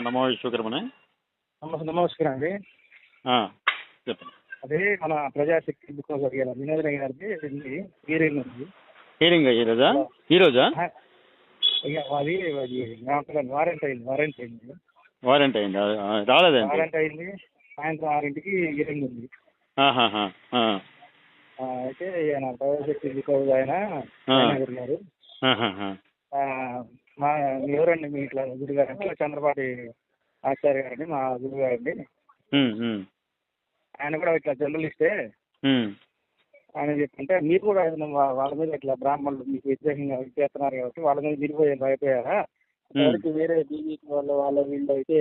నమో విశ్వకర్మనే. నమస్కారం అండి చెప్పండి. అదే మన ప్రజాశక్తి బుక్ గారు వినోద్ గారిది హీరోయిన్ ఉంది. హీరింగ్ ఈరోజా ఈరోజా ఆ, ఇక అది వారెంట్ అయింది వారెంట్ అయింది వారెంట్ అయింది రాలేదండి వారెంట్ అయింది సాయంత్రం ఆరింటికి హీరోయిన్ ఉంది. అయితే ఆయన ప్రజాశక్తి బుక్ ఆయన ఆ. వినోద్ గారు ఆహాహా. ఆ, మా ఎవరండి మీ ఇట్లా గురుగారు? అంటే చంద్రపాటి ఆచార్య గారండి మా ఉమ్, ఉమ్, ఆయన కూడా ఇట్లా జర్నలిస్టే. ఆయన చెప్తుంటే మీరు కూడా వాళ్ళ మీద ఇట్లా బ్రాహ్మణులు మీకు వ్యతిరేకంగా చేస్తున్నారు కాబట్టి వాళ్ళ మీద మీరు పోయి భయపోయారా ఎవరికి వేరే బీజేపీ వాళ్ళు వాళ్ళ వీళ్ళు అయితే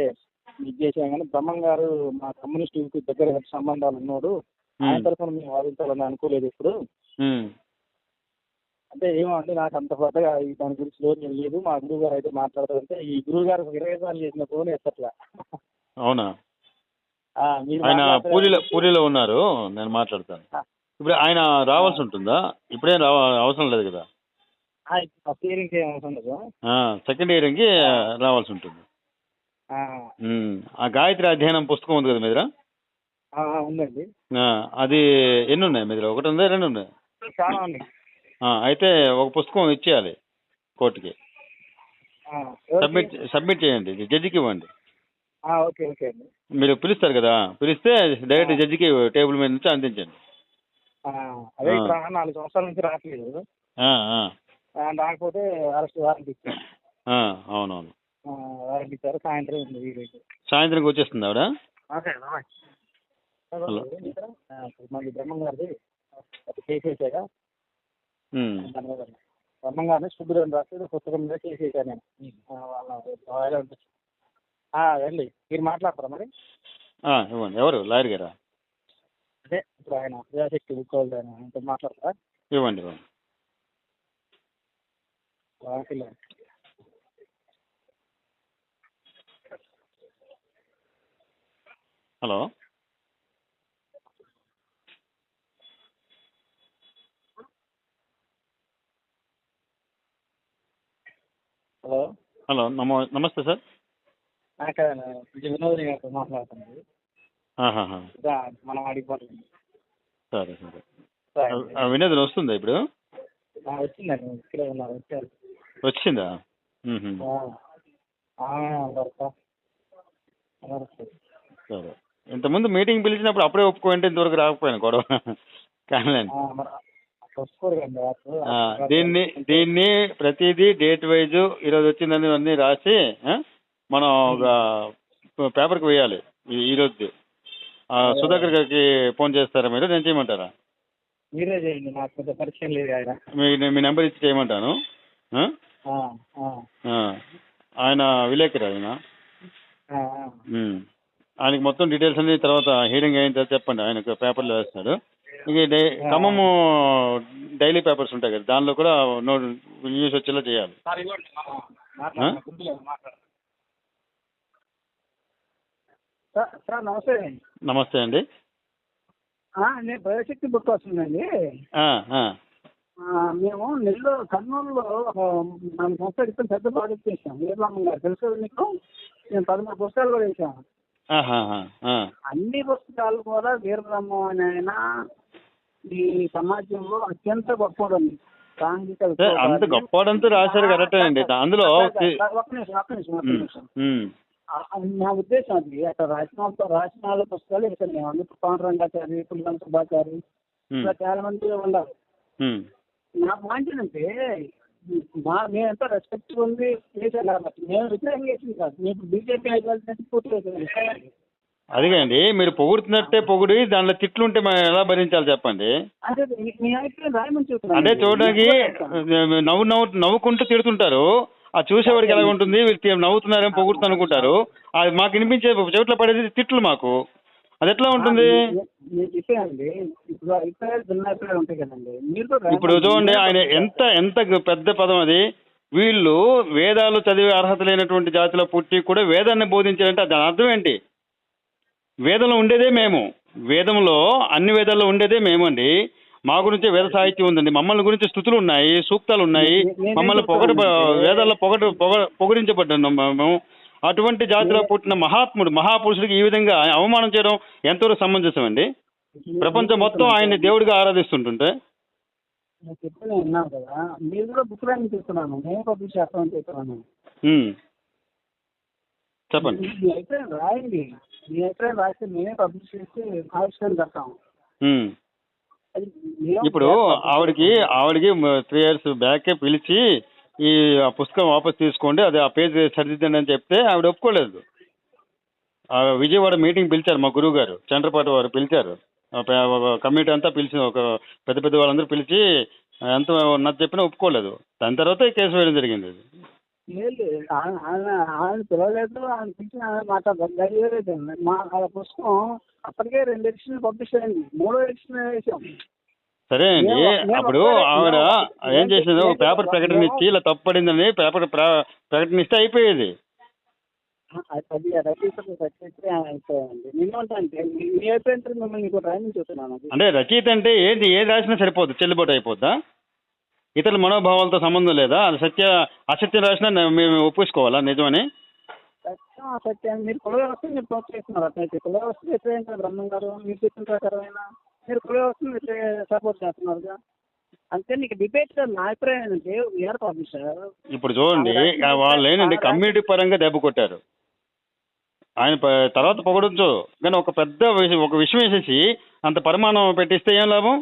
ఇది చేసాం కానీ బ్రహ్మం గారు మా కమ్యూనిస్ట్ దగ్గర సంబంధాలు ఉన్నాడు ఆయన తరఫున మేము వాదించాలని అనుకోలేదు ఇప్పుడు. అంటే ఏమో అండి నాకు అంత పెద్దగా దాని గురించి లోన్ లేదు. మా గురువు గారు అయితే మాట్లాడతారంటే ఈ గురువు గారు ఇరవై సార్లు చేసిన ఫోన్ ఎత్తట్లా. అవునా? ఆయన పూరిలో పూరిలో ఉన్నారు. నేను మాట్లాడతాను. ఇప్పుడు ఆయన రావాల్సి ఉంటుందా? ఇప్పుడేం రావ అవసరం లేదు కదా? ఫస్ట్ ఇయరింగ్ ఏం అవసరం లేదు సెకండ్ రావాల్సి ఉంటుంది. ఆ, గాయత్రి అధ్యయనం పుస్తకం ఉంది కదా మీ దగ్గర ఆ, ఉందండి. అది ఎన్ని ఉన్నాయి మీ దగ్గర ఒకటి ఉందా? రెండు ఉన్నాయి? చాలా ఆ, అయితే ఒక పుస్తకం ఇచ్చేయాలి కోర్టుకి? సబ్మిట్ సబ్మిట్ చేయండి జడ్జికి ఇవ్వండి. ఓకే ఓకే అండి. మీరు పిలుస్తారు కదా పిలిస్తే డైరెక్ట్ జడ్జికి టేబుల్ మీద నుంచి అందించండి. అదే నాలుగు సంవత్సరాల నుంచి రావట్లేదు. రాకపోతే అరెస్ట్ వారెంట్ ఇచ్చారు. ఆ, అవునవును. ఆ, వారెంట్ ఇచ్చారు సాయంత్రం ఉంది ఈరోజు సాయంత్రంకి వచ్చేస్తుంది ఆవిడ? హలో. మళ్ళీ బ్రహ్మం గారిది కేసు గారిని శుద్ధుడు రాసి పుస్తకం మీద కేసు వేసాను నేను. వాళ్ళ వాళ్ళ మీరు మాట్లాడతారా మరి? ఇవ్వండి. ఎవరు? లాయర్ గారా? అదే ఇప్పుడు ఆయన ప్రజాశక్తి బుక్ ఆయన ఆయనతో మాట్లాడతారా? ఇవ్వండి ఇవ్వండి. హలో? హలో. హలో నమో నమస్తే సార్. అక్కడ వినోద్ గారితో మాట్లాడుతుంది మనం అడిగిపోతుంది సరే సరే. వినోద్ వస్తుందా ఇప్పుడు? వచ్చిందండి ఇక్కడే ఉన్నారు వచ్చారు. వచ్చిందా. సరే. ఇంతకుముందు మీటింగ్ పిలిచినప్పుడు అప్పుడే ఒప్పుకోంటే ఇంతవరకు రాకపోయాను గొడవ. కానిలేండి. దీన్ని దీన్ని ప్రతిదీ డేట్ వైజ్ ఈరోజు వచ్చిందని అన్ని రాసి మనం ఒక పేపర్కి వేయాలి ఈ- ఈ రోజు సుధాకర్ గారికి ఫోన్ చేస్తారా మీరు? నేను చేయమంటారా? మీరే చేయండి నాకు పరిచయం లేదు ఆయన. మీ మీ నెంబర్ ఇచ్చి చేయమంటాను. ఆయన విలేకరు ఆయన. ఆయనకి మొత్తం డీటెయిల్స్ అన్ని తర్వాత హీరింగ్ అయిన తర్వాత చెప్పండి. ఆయనకు పేపర్లో వేస్తాడు. డై ఖమ్మము డైలీ పేపర్స్ ఉంటాయి కదా దానిలో కూడా నో న్యూస్ వచ్చేలా చేయాలి. సార్ నమస్తే నమస్తే అండి. నేను ప్రజాశక్తి బుక్ వస్తుందండి మేము నెల్లూరు కర్నూలులో నాలుగు సంవత్సరాల క్రితం పెద్ద ప్రాజెక్ట్ చేసాం వీరరామన్ గారు తెలుసు మీకు? నేను పదమూడు పుస్తకాలు కూడా వేసాం ఆహాహా, ఆ. అన్ని పుస్తకాలు కూడా వీరరామం అనే ఆయన ఈ సమాజంలో అత్యంత గొప్పవాడండి. అంత. గొప్పవాడంతా రాశారు కరెక్టే అండి. అందులో ఒక్క నిమిషం ఒక్క నిమిషం ఒక్క నా ఉద్దేశం అది. అక్కడ రాసిన రాసిన వాళ్ళ పుస్తకాలు ఇక్కడ అందుకు పాండురంగాచారి పుల్లం ఉమ్, ఇలా చాలా మంది ఉన్నారు. నా పాయింట్ ఏంటంటే మా మేమంతా రెస్పెక్ట్ ఉంది చేశారు కాబట్టి మేము వ్యతిరేకంగా చేసింది కాదు. మీకు బీజేపీ పూర్తిగా వ్యతిరేకిస్తాం. అదిగండి మీరు పొగుడుతున్నట్టే పొగిడి దాంట్లో తిట్లుంటే మనం ఎలా భరించాలి చెప్పండి? అదే అంటే చూడడానికి నవ్వు నవ్వు నవ్వుకుంటూ తిడుతుంటారు. ఆ చూసేవాడికి ఎలా ఉంటుంది వీళ్ళు నవ్వుతున్నారేమో పొగుడుతూ అనుకుంటారు అది మాకు వినిపించే చెవిట్లో పడేది తిట్లు మాకు. అది ఎట్లా ఉంటుంది? ఇప్పుడు చూడండి ఆయన ఎంత ఎంత పెద్ద పదం అది. వీళ్ళు వేదాలు చదివే అర్హత లేనటువంటి జాతిలో పుట్టి కూడా వేదాన్ని బోధించారంటే దాని అర్థం ఏంటి? వేదంలో ఉండేదే మేము. వేదంలో అన్ని వేదాల్లో ఉండేదే మేమండి. మా గురించి వేద సాహిత్యం ఉందండి. మమ్మల్ని గురించి స్థుతులు ఉన్నాయి సూక్తాలు ఉన్నాయి. మమ్మల్ని పొగట వేదాల్లో పొగట పొగ పొగిడించబడ్డాను మేము. అటువంటి జాతిలో పుట్టిన మహాత్ముడు మహాపురుషుడికి ఈ విధంగా అవమానం చేయడం ఎంతవరకు సమంజసం అండి ప్రపంచం మొత్తం ఆయన్ని దేవుడిగా ఆరాధిస్తుంటుంటే? నేను చెప్తే నేను విన్నాను కదా. మీరు కూడా బుక్ రాయని చెప్తున్నాను నేను పబ్లిష్ చేస్తామని చెప్తున్నాను. చెప్పండి. మీ అభిప్రాయం రాయండి. మీ అభిప్రాయం రాస్తే మేమే పబ్లిష్ ఆవిష్కరణ కడతాం ఇప్పుడు ఆవిడకి ఆవిడకి త్రీ ఇయర్స్ బ్యాకే పిలిచి ఈ ఆ పుస్తకం వాపస్ తీసుకోండి అది ఆ పేజ్ సరిదిద్దండి అని చెప్తే ఆవిడ ఒప్పుకోలేదు. ఆ విజయవాడ మీటింగ్ పిలిచారు మా గురువు గారు చంద్రపాటి వారు పిలిచారు. కమిటీ అంతా పిలిచి ఒక పెద్ద పెద్ద వాళ్ళందరూ పిలిచి ఎంత ఉన్నది చెప్పినా ఒప్పుకోలేదు. దాని తర్వాత కేసు వేయడం జరిగింది. లేదు ఆయన ఆయన ఆయన పిలవలేదు ఆయన పిలిచి ఆయన మాట్లాడదు గడియలేదు మా ఆ పుస్తకం అప్పటికే రెండు ఎడిషన్ పబ్లిష్ అయింది. మూడో ఎడిషన్ వేసాం. సరే అండి. అప్పుడు ఆవిడ ఏం చేసింది? ఒక పేపర్ ప్రకటన ఇచ్చి ఇలా తప్పడిందని పేపర్ ప్ర- ప్రకటన ఇస్తే అయిపోయేది అది అయిపోయింది నేనేమంటే మీ మీ అభిప్రాయం మిమ్మల్ని ఇంకో ట్రైనింగ్ చూస్తున్నాను. అంటే రచయిత అంటే ఏది ఏది రాసినా సరిపోదు. చెల్లుబాటు అయిపోద్దా? ఇతరుల మనోభావాలతో సంబంధం లేదా? అది సత్య అసత్యం రాసినా మేము ఒప్పేసుకోవాలా? నిజమని? సత్యం అసత్యం మీరు కుల వ్యవస్థ మీరు ప్రోత్సహిస్తున్నారు అట్లయితే కుల వ్యవస్థ వ్యతిరేకంగా బ్రహ్మం గారు మీరు చెప్పిన ప్రకారమైన మీరు కుల వ్యవస్థను సపోర్ట్ చేస్తున్నారుగా? అంతే నీకు డిబేట్ నా అభిప్రాయం ఏంటంటే వీఆర్ పబ్లిషర్ ఇప్పుడు చూడండి వాళ్ళు ఏంటంటే కమ్యూనిటీ పరంగా దెబ్బ కొట్టారు. ఆయన తర్వాత పొగడొచ్చు. కానీ ఒక పెద్ద ఒక విషయం వేసేసి అంత పరిమాణం పెట్టిస్తే ఏం లాభం?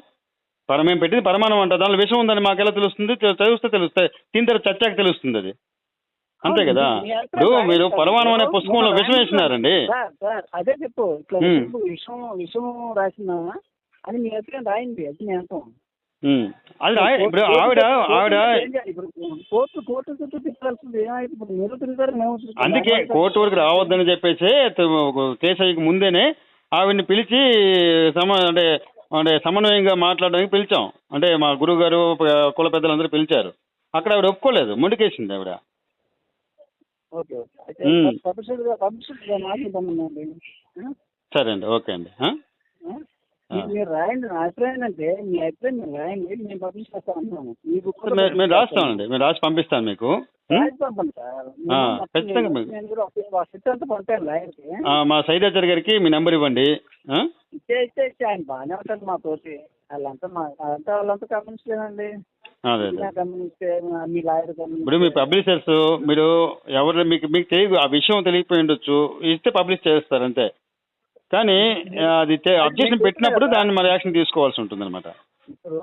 పర మేము పెట్టింది? పరిమాణం అంట. దానిలో విషయం ఉందని మాకు ఎలా తెలుస్తుంది చదివిస్తే తెలుస్తాయి. తిన్న తర్వాత చచ్చాక తెలుస్తుంది అది. అంతే కదా? ఇప్పుడు మీరు పరమాణం అనే పుస్తకంలో విషం వేసినారండి. అదే చెప్పు. ఇట్లా విషం విషం రాసిందా అని మీ అభిప్రాయం రాయండి. అది నేను అంటాం ఉమ్. అది రా- ఇప్పుడు ఆవిడ ఆవిడ కోర్టు కోర్టు చుట్టూ తిప్పాల్సింది ఇప్పుడు మీరు తిరుగుతారు మేము. అందుకే కోర్టు వరకు రావద్దని చెప్పేసి కేసు అయ్యక ముందేనే ఆవిడ్ని పిలిచి సమ అంటే అంటే సమన్వయంగా మాట్లాడడానికి పిలిచాం. అంటే మా గురువు గారు కుల పెద్దలందరూ పిలిచారు. అక్కడ ఆవిడ ఒప్పుకోలేదు. మొండికేసింది ఆవిడ. సరే అండి. ఓకే అండి. మీరు రాయండి నా అభిప్రాయం ఏంటంటే మీ అభిప్రాయం మీరు రాయండి మేము మేము రాస్తామండి. మేము రాసి పంపిస్తాను మీకు. ఖచ్చితంగా అంతా పంపాను లాయర్కి ఆ, మా సైదాచారి గారికి మీ నెంబర్ ఇవ్వండి. ఆయన బాగానే ఉంటాడు మా తోటి. వాళ్ళంతా మా అంతా గమనించలేదండి. మీ ఇప్పుడు మీ పబ్లిషర్స్ మీరు ఎవరు మీకు మీకు తెలియదు ఆ విషయం తెలియకపోయి ఉండొచ్చు. ఇస్తే పబ్లిష్ చేస్తారు అంతే. కానీ ఆ, అది అబ్జెక్షన్ పెట్టినప్పుడు దాన్ని మరి యాక్షన్ తీసుకోవాల్సి ఉంటుంది అనమాట ఇప్పుడు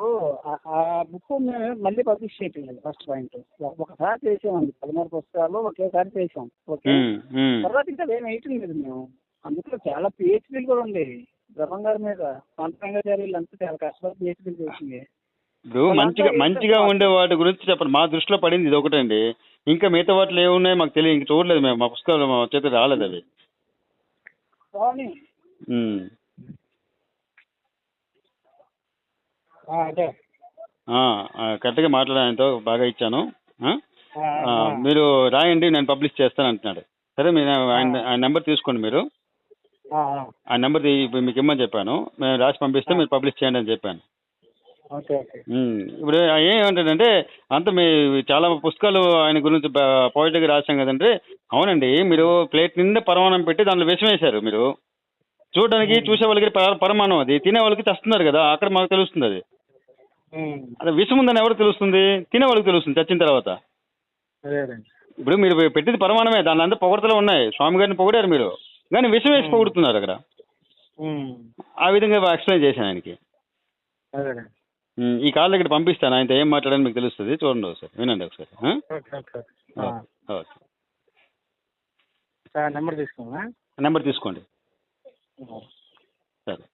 ఆ- బుక్ మేము మళ్ళీ పబ్లిష్ చేయట్లేదు ఫస్ట్ పాయింట్ ఒకసారి చేసామండి పదమూడు పుస్తకాలు ఒకేసారి చేసాం ఓకే? తర్వాత ఇంకా ఏం వేయటం లేదు మేము. అందులో చాలా పిహెచ్డీలు కూడా ఉండేవి. బ్రహ్మం గారి మీద పంతరంగాచార్యులు అంతా చాలా కష్టపడి పిహెచ్డీలు చేసింది. ఇప్పుడు మంచిగా మంచిగా ఉండే వాటి గురించి చెప్పండి. మా దృష్టిలో పడింది ఇది ఒకటండి. ఇంకా మిగతా వాటిలో ఏమున్నాయి మాకు తెలియదు. ఇంక చూడలేదు మేము. మా పుస్తకాలు మా చేతికి రాలేదు అవి కానీ ఉమ్. అదే. కరెక్ట్గా మాట్లాడే ఆయనతో బాగా ఇచ్చాను. మీరు రాయండి నేను పబ్లిష్ చేస్తాను అంటున్నాడు. సరే మీరు ఆయన ఆయన నెంబర్ తీసుకోండి మీరు. ఆ, నెంబర్ మీకు ఇమ్మని చెప్పాను. మేము రాసి పంపిస్తే మీరు పబ్లిష్ చేయండి అని చెప్పాను. ఇప్పుడు ఏమంటాడంటే అంత మీ చాలా పుస్తకాలు ఆయన గురించి పోయిటరీ రాశాం కదండి. అవునండి మీరు ప్లేట్ నిండా పరమాణం పెట్టి దాంట్లో విషం వేశారు మీరు. చూడడానికి చూసే వాళ్ళకి పర- పరమాణం అది. తినే వాళ్ళకి చస్తున్నారు కదా అక్కడ మాకు తెలుస్తుంది అది. అది విషం ఉందని ఎవరికి తెలుస్తుంది? తినే వాళ్ళకి తెలుస్తుంది చచ్చిన తర్వాత. ఇప్పుడు మీరు పెట్టింది పరమాణమే దాని అంతా పొగడతలు ఉన్నాయి. స్వామి గారిని పొగిడారు మీరు. కానీ విషం వేసి పొగుడుతున్నారు అక్కడ. ఆ విధంగా ఎక్స్ప్లెయిన్ చేశాను ఆయనకి. ఈ కాల్ దగ్గర పంపిస్తాను. ఆయనతో ఏం మాట్లాడని మీకు తెలుస్తుంది. చూడండి ఒకసారి. వినండి ఒకసారి? ఓకే నెంబర్ తీసుకున్నా నెంబర్ తీసుకోండి. సరే.